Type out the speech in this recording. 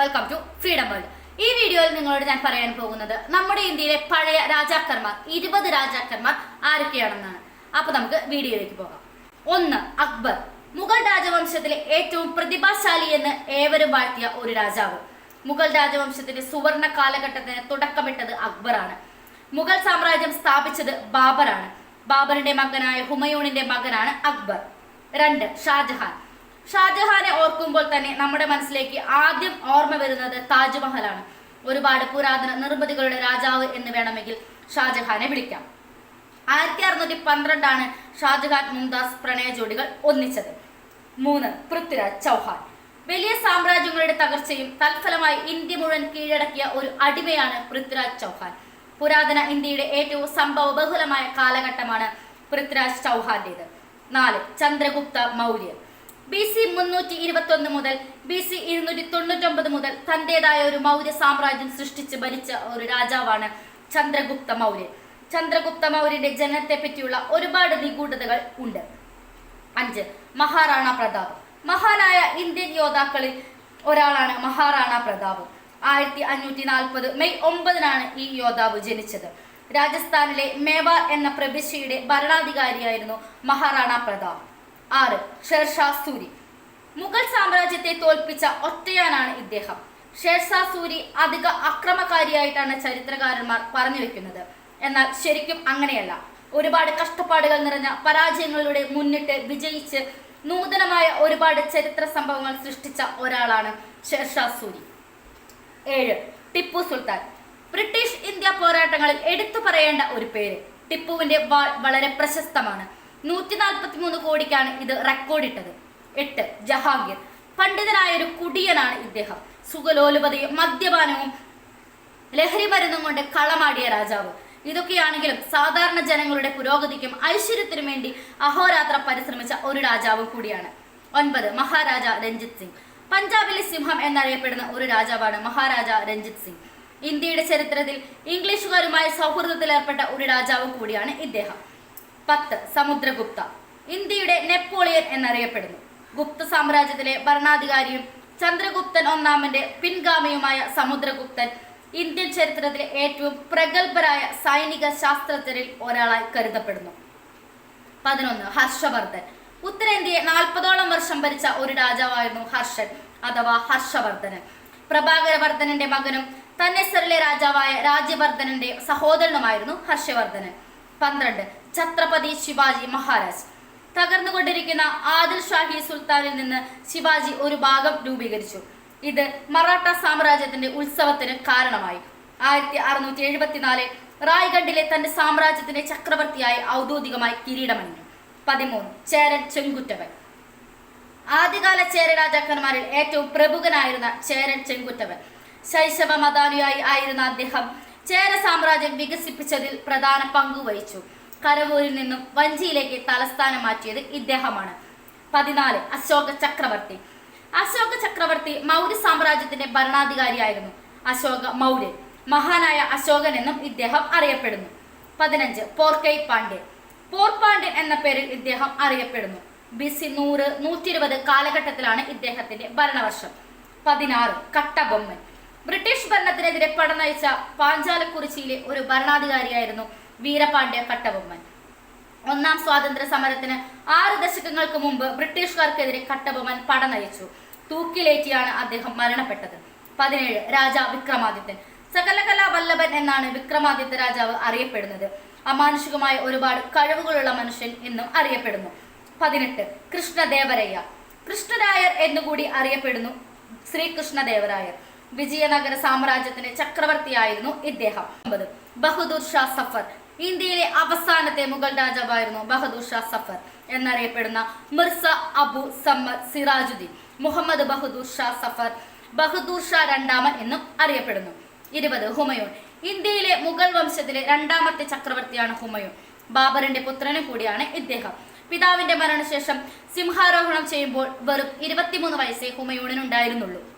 Welcome to freedom world ഈ വീഡിയോയിൽ നിങ്ങളോട് ഞാൻ പറയാൻ പോകുന്നത് നമ്മുടെ ഇന്ത്യയിലെ പഴയ രാജാക്കന്മാർ ഇരുപത് രാജാക്കന്മാർ ആരൊക്കെയാണെന്നാണ്. അപ്പൊ നമുക്ക് വീഡിയോയിലേക്ക് പോകാം. ഒന്ന് അക്ബർ. മുഗൾ രാജവംശത്തിലെ ഏറ്റവും പ്രതിഭാശാലി എന്ന് ഏവരും വാഴ്ത്തിയ ഒരു രാജാവ്. മുഗൾ രാജവംശത്തിന്റെ സുവർണ കാലഘട്ടത്തിന് തുടക്കമിട്ടത് അക്ബറാണ്. മുഗൾ സാമ്രാജ്യം സ്ഥാപിച്ചത് ബാബറാണ്. ബാബറിന്റെ മകനായ ഹുമയൂണിന്റെ മകനാണ് അക്ബർ. രണ്ട് ഷാജഹാൻ. ഷാജഹാനെ ഓർക്കുമ്പോൾ തന്നെ നമ്മുടെ മനസ്സിലേക്ക് ആദ്യം ഓർമ്മ വരുന്നത് താജ്മഹലാണ്. ഒരുപാട് പുരാതന നിർമ്മിതികളുടെ രാജാവ് എന്ന് വേണമെങ്കിൽ ഷാജഹാനെ വിളിക്കാം. ആയിരത്തി അറുന്നൂറ്റി പന്ത്രണ്ടാണ് ഷാജഹാൻ മുംതാസ് പ്രണയ ജോഡികൾ ഒന്നിച്ചത്. മൂന്ന് പൃഥ്വിരാജ് ചൗഹാൻ. വലിയ സാമ്രാജ്യങ്ങളുടെ തകർച്ചയും തൽഫലമായി ഇന്ത്യ മുഴുവൻ കീഴടക്കിയ ഒരു അടിമയാണ് പൃഥ്വിരാജ് ചൗഹാൻ. പുരാതന ഇന്ത്യയുടെ ഏറ്റവും സംഭവ ബഹുലമായ കാലഘട്ടമാണ് പൃഥ്വിരാജ് ചൗഹാന്റേത്. നാല് ചന്ദ്രഗുപ്ത മൗര്യർ ബി സി മുന്നൂറ്റി ഇരുപത്തി ഒന്ന് മുതൽ ബി സി ഇരുന്നൂറ്റി തൊണ്ണൂറ്റൊമ്പത് മുതൽ തന്റേതായ ഒരു മൗര്യ സാമ്രാജ്യം സൃഷ്ടിച്ച് ഭരിച്ച ഒരു രാജാവാണ് ചന്ദ്രഗുപ്ത മൗര്യൻ ചന്ദ്രഗുപ്ത മൗര്യന്റെ ജനനത്തെ പറ്റിയുള്ള ഒരുപാട് നിഗൂഢതകൾ ഉണ്ട്. അഞ്ച് മഹാറാണ പ്രതാപ്. മഹാനായ ഇന്ത്യൻ യോദ്ധാക്കളിൽ ഒരാളാണ് മഹാറാണ പ്രതാപ്. ആയിരത്തി അഞ്ഞൂറ്റി നാൽപ്പത് മെയ് ഒമ്പതിനാണ് ഈ യോദ്ധാവ് ജനിച്ചത്. രാജസ്ഥാനിലെ മേവാർ എന്ന പ്രവിശ്യയുടെ ഭരണാധികാരിയായിരുന്നു മഹാറാണ പ്രതാപ്. ആറ്. ഷെർഷാ സൂരി മുഗൾ സാമ്രാജ്യത്തെ തോൽപ്പിച്ച ഒറ്റയാനാണ് ഇദ്ദേഹം. ഷേർഷാ സൂരി അധിക അക്രമകാരിയായിട്ടാണ് ചരിത്രകാരന്മാർ പറഞ്ഞു വെക്കുന്നത്. എന്നാൽ ശരിക്കും അങ്ങനെയല്ല. ഒരുപാട് കഷ്ടപ്പാടുകൾ നിറഞ്ഞ പരാജയങ്ങളിലൂടെ മുന്നിട്ട് വിജയിച്ച് നൂതനമായ ഒരുപാട് ചരിത്ര സംഭവങ്ങൾ സൃഷ്ടിച്ച ഒരാളാണ് ഷേർഷാ സൂരി ഏഴ്. ടിപ്പു സുൽത്താൻ. ബ്രിട്ടീഷ് ഇന്ത്യ പോരാട്ടങ്ങളിൽ എടുത്തു പറയേണ്ട ഒരു പേര്. ടിപ്പുവിന്റെ വാൾ വളരെ പ്രശസ്തമാണ്. നൂറ്റി നാൽപ്പത്തി മൂന്ന് കോടിക്കാണ് ഇത് റെക്കോർഡിട്ടത്. എട്ട് ജഹാംഗീർ. പണ്ഡിതനായ ഒരു കുടിയനാണ് ഇദ്ദേഹം. സുഖലോലുപതയും മദ്യപാനവും ലഹരി മരുന്നും കൊണ്ട് കളമാടിയ രാജാവ്. ഇതൊക്കെയാണെങ്കിലും സാധാരണ ജനങ്ങളുടെ പുരോഗതിക്കും ഐശ്വര്യത്തിനും വേണ്ടി അഹോരാത്രം പരിശ്രമിച്ച ഒരു രാജാവ് കൂടിയാണ്. ഒൻപത് മഹാരാജ രഞ്ജിത് സിംഗ്. പഞ്ചാബിലെ സിംഹം എന്നറിയപ്പെടുന്ന ഒരു രാജാവാണ് മഹാരാജ രഞ്ജിത് സിംഗ്. ഇന്ത്യയുടെ ചരിത്രത്തിൽ ഇംഗ്ലീഷുകാരുമായി സൗഹൃദത്തിലേർപ്പെട്ട ഒരു രാജാവ് കൂടിയാണ് ഇദ്ദേഹം. പത്ത് സമുദ്രഗുപ്ത. ഇന്ത്യയുടെ നെപ്പോളിയൻ എന്നറിയപ്പെടുന്നു. ഗുപ്ത സാമ്രാജ്യത്തിലെ ഭരണാധികാരിയും ചന്ദ്രഗുപ്തൻ ഒന്നാമന്റെ പിൻഗാമിയുമായ സമുദ്രഗുപ്തൻ ഇന്ത്യൻ ചരിത്രത്തിലെ ഏറ്റവും പ്രഗത്ഭരായ സൈനിക ശാസ്ത്രജ്ഞരിൽ ഒരാളായി കരുതപ്പെടുന്നു. പതിനൊന്ന് ഹർഷവർദ്ധൻ. ഉത്തരേന്ത്യയെ നാൽപ്പതോളം വർഷം ഭരിച്ച ഒരു രാജാവായിരുന്നു ഹർഷൻ അഥവാ ഹർഷവർദ്ധനൻ പ്രഭാകരവർദ്ധനന്റെ മകനും തന്നെസറിലെ രാജാവായ രാജ്യവർദ്ധനന്റെ സഹോദരനുമായിരുന്നു ഹർഷവർദ്ധനൻ പന്ത്രണ്ട് ഛത്രപതി ശിവാജി മഹാരാജ്. തകർന്നുകൊണ്ടിരിക്കുന്ന ആദിൽ ഷാഹി സുൽത്താനിൽ നിന്ന് ശിവാജി ഒരു ഭാഗം രൂപീകരിച്ചു. ഇത് മറാഠ സാമ്രാജ്യത്തിന്റെ ഉത്സവത്തിന് കാരണമായി. ആയിരത്തി അറുന്നൂറ്റി എഴുപത്തിനാലിൽ റായ്ഗഡിലെ തന്റെ സാമ്രാജ്യത്തിന്റെ ചക്രവർത്തിയായി ഔദ്യോഗികമായി കിരീടമണിഞ്ഞു. പതിമൂന്ന് ചേരൻ ചെങ്കുറ്റവൻ. ആദ്യകാല ചേര രാജാക്കന്മാരിൽ ഏറ്റവും പ്രമുഖനായിരുന്ന ചേരൻ ചെങ്കുറ്റവൻ. ശൈശവ മതാനുയായി ആയിരുന്ന അദ്ദേഹം ചേര സാമ്രാജ്യം വികസിപ്പിച്ചതിൽ പ്രധാന പങ്കു വഹിച്ചു. കരവൂരിൽ നിന്നും വഞ്ചിയിലേക്ക് തലസ്ഥാനം മാറ്റിയത് ഇദ്ദേഹമാണ്. പതിനാല് അശോക ചക്രവർത്തി. അശോക ചക്രവർത്തി മൗര്യ സാമ്രാജ്യത്തിന്റെ ഭരണാധികാരിയായിരുന്നു. അശോക മൗര്യൻ. മഹാനായ അശോകൻ എന്നും ഇദ്ദേഹം അറിയപ്പെടുന്നു. പതിനഞ്ച് പോർക്കൈ പാണ്ഡ്യൻ. പോർപ്പാണ്ഡ്യൻ എന്ന പേരിൽ ഇദ്ദേഹം അറിയപ്പെടുന്നു. ബിസി നൂറ് നൂറ്റി ഇരുപത് കാലഘട്ടത്തിലാണ് ഇദ്ദേഹത്തിന്റെ ഭരണവർഷം. പതിനാറ് കട്ടബൊമ്മൻ. ബ്രിട്ടീഷ് ഭരണത്തിനെതിരെ പടനയിച്ച പാഞ്ചാലക്കുറിച്ചിയിലെ ഒരു ഭരണാധികാരിയായിരുന്നു വീരപാണ്ഡ്യ കട്ടബൊമ്മൻ. ഒന്നാം സ്വാതന്ത്ര്യ സമരത്തിന് ആറ് ദശകങ്ങൾക്ക് മുമ്പ് ബ്രിട്ടീഷുകാർക്കെതിരെ കട്ടബൊമ്മൻ പടനയിച്ചു. തൂക്കിലേറ്റിയാണ് അദ്ദേഹം മരണപ്പെട്ടത്. പതിനേഴ് രാജ വിക്രമാദിത്യൻ. സകലകലാ വല്ലഭൻ എന്നാണ് വിക്രമാദിത്യ രാജാവ് അറിയപ്പെടുന്നത്. അമാനുഷികമായ ഒരുപാട് കഴിവുകളുള്ള മനുഷ്യൻ എന്നും അറിയപ്പെടുന്നു. പതിനെട്ട് കൃഷ്ണദേവരയ്യ. കൃഷ്ണരായർ എന്നുകൂടി അറിയപ്പെടുന്നു ശ്രീകൃഷ്ണദേവരായർ. വിജയനഗര സാമ്രാജ്യത്തിന്റെ ചക്രവർത്തിയായിരുന്നു ഇദ്ദേഹം. ബഹദൂർ ഷാ സഫർ. ഇന്ത്യയിലെ അവസാനത്തെ മുഗൾ രാജാവായിരുന്നു ബഹദൂർ ഷാ സഫർ എന്നറിയപ്പെടുന്ന മിർസ അബു സമ്മദ് സിറാജുദ്ദീൻ. മുഹമ്മദ് ബഹദൂർ ഷാ സഫർ ബഹദൂർ ഷാ രണ്ടാമൻ എന്നും അറിയപ്പെടുന്നു. ഇരുപത് ഹുമയൂൺ. ഇന്ത്യയിലെ മുഗൾ വംശത്തിലെ രണ്ടാമത്തെ ചക്രവർത്തിയാണ് ഹുമയൂൺ. ബാബറിന്റെ പുത്രനും കൂടിയാണ് ഇദ്ദേഹം. പിതാവിന്റെ മരണശേഷം സിംഹാരോഹണം ചെയ്യുമ്പോൾ വെറും ഇരുപത്തിമൂന്ന് വയസ്സേ ഹുമയൂണിനുണ്ടായിരുന്നുള്ളൂ.